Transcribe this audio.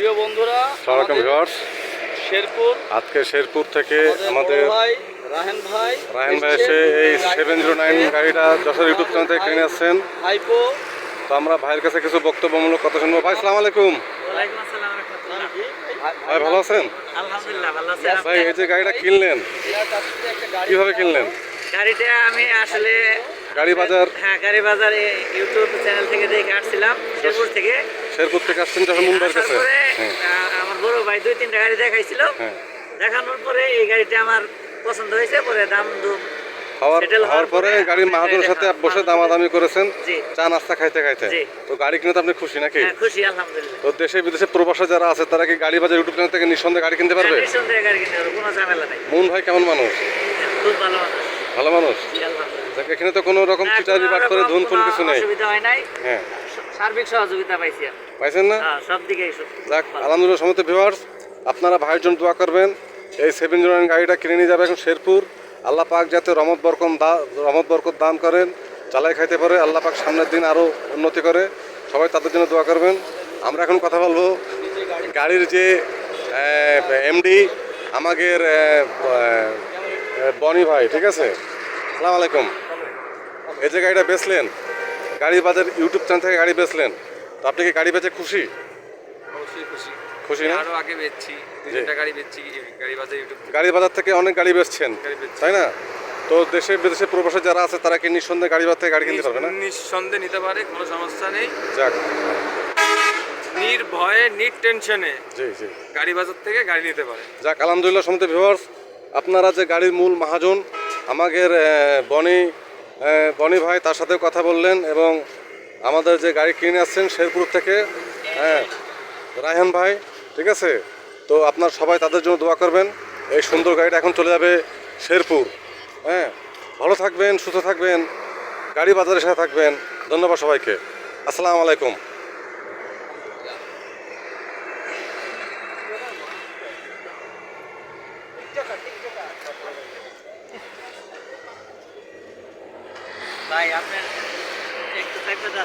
প্রিয় বন্ধুরা আমাদের ভিউয়ার্স। শেরপুর আজকে শেরপুর থেকে আমাদের আমাদের ভাই রাহেন ভাই এসে এই সেভেন জিরো নাইন গাড়িটা যশোর ইউটিউব চ্যানেল থেকে কিনে আসছেন। ভাইপো তো আমরা ভাইয়ের কাছে কিছু বক্তব্যমূলক কথা শুনব। ভাই সালাম আলাইকুম। ওয়ালাইকুম আসসালাম রাহমাতুল্লাহ। ভাই ভালো আছেন? আলহামদুলিল্লাহ ভালো আছি। ভাই এই যে গাড়িটা কিনলেন কীভাবে কিনলেন? গাড়িটা আমি আসলে গাড়ি বাজার? হ্যাঁ গাড়ি বাজার ইউটিউব চ্যানেল থেকে দেখে আসছিলাম শেরপুর থেকে। শেরপুর থেকে আসছেন যখন আসার কাছে? আমার বড় ভাই দুই তিনটা গাড়ি দেখাইছিল। হ্যাঁ। দেখানোর পরে এই গাড়িটা আমার পছন্দ হয়েছে পরে দাম দুম হওয়ার পরে গাড়ির মাহাজনের সাথে বসে দামাদামি করেছেন। চা নাস্তা খাইতে খাইতে। তো গাড়ি কিনে আপনি খুশি নাকি? হ্যাঁ খুশি আলহামদুলিল্লাহ। তো দেশে বিদেশে প্রবাসে যারা আছে তারা কি গাড়ি বাজার ইউটিউব চ্যানেল থেকে নিঃসন্দেহে গাড়ি কিনতে পারবে? হ্যাঁ, নিঃসন্দেহে গাড়ি কিনতে হবে কোনো ঝামেলা নাই। মুন ভাই কেমন মানুষ? খুব ভালো মানুষ। ভালো এখানে তো কোনো রকম চিটারি বাট করে ধুন কোনো কিছু নেই। অসুবিধা হয় নাই। হ্যাঁ। সার্বিক সহযোগিতা পাইছি। পাইছেন না? হ্যাঁ, সব দিকেই যাক। আলহামদুলিল্লাহ সমস্ত ভিউয়ার্স আপনারা ভাইয়ের জন্য দোয়া করবেন। এই সেভেন জিরো গাড়িটা কিনে নিয়ে যাবে এখন শেরপুর। আল্লাহ পাক যাতে রমত বরকম দা রমত বরকত দান করেন চালাই খাইতে পারে। আল্লাহ পাক সামনের দিন আরও উন্নতি করে। সবাই তাদের জন্য দোয়া করবেন। আমরা এখন কথা বলব গাড়ির যে এমডি আমাদের বনি ভাই ঠিক আছে? সালাম আলাইকুম। এই যে গাড়িটা বেচলেন গাড়ি বাজার ইউটিউব চ্যানেল থেকে গাড়ি বেচলেন। তো আপনি কি গাড়ি বেচে খুশি? অবশ্যই খুশি। খুশি না? আরও আগে বেচছি দুই জি। তিনটা গাড়ি বেচছি গাড়ি বাজার ইউটিউব গাড়ি বাজার থেকে অনেক গাড়ি বেচছেন তাই না? তো দেশে বিদেশে প্রবাসে যারা আছে তারা কি নিঃসন্দেহে গাড়ি বাজার থেকে গাড়ি কিনতে পারবে না? নিঃসন্দেহে নিতে পারে কোনো সমস্যা নেই। যাক। নির্ভয়ে নিট টেনশনে জি জি। গাড়ি বাজার থেকে গাড়ি নিতে পারে। যাক আলহামদুলিল্লাহ সমস্ত ভিউয়ার্স আপনারা যে গাড়ির মূল মহাজন আমাদের বনি বনি ভাই তার সাথে কথা বললেন এবং আমাদের যে গাড়ি কিনে আসছেন শেরপুর থেকে হ্যাঁ রায়হান ভাই, ঠিক আছে? তো আপনার সবাই তাদের জন্য দোয়া করবেন। এই সুন্দর গাড়িটা এখন চলে যাবে শেরপুর হ্যাঁ? ভালো থাকবেন, সুস্থ থাকবেন, গাড়ি বাজারের সাথে থাকবেন। ধন্যবাদ সবাইকে। আসসালামু আলাইকুম। ভাই, আপনার Ekte sayfada